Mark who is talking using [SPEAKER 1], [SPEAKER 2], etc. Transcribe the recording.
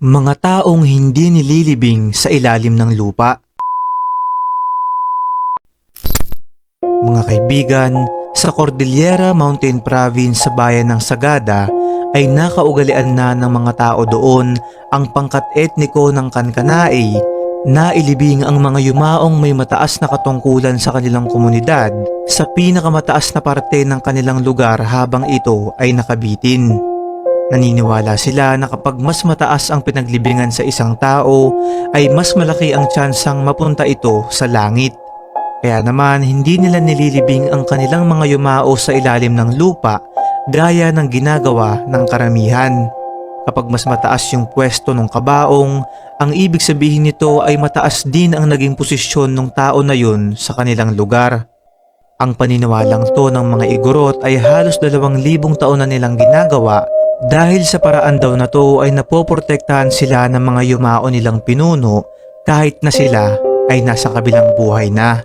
[SPEAKER 1] Mga taong hindi nililibing sa ilalim ng lupa. Mga kaibigan, sa Cordillera Mountain Province sa bayan ng Sagada ay nakaugalian na ng mga tao doon ang pangkat etniko ng Kankanai na ilibing ang mga yumaong may mataas na katungkulan sa kanilang komunidad sa pinakamataas na parte ng kanilang lugar habang ito ay nakabitin. Naniniwala sila na kapag mas mataas ang pinaglibingan sa isang tao ay mas malaki ang tsansang mapunta ito sa langit. Kaya naman hindi nila nililibing ang kanilang mga yumao sa ilalim ng lupa gaya ng ginagawa ng karamihan. Kapag mas mataas yung pwesto ng kabaong, ang ibig sabihin nito ay mataas din ang naging posisyon ng tao na yun sa kanilang lugar. Ang paniniwalang to ng mga igorot ay halos dalawang libong taon na nilang ginagawa dahil sa paraan daw na to ay napoprotektahan sila ng mga yumao nilang pinuno kahit na sila ay nasa kabilang buhay na.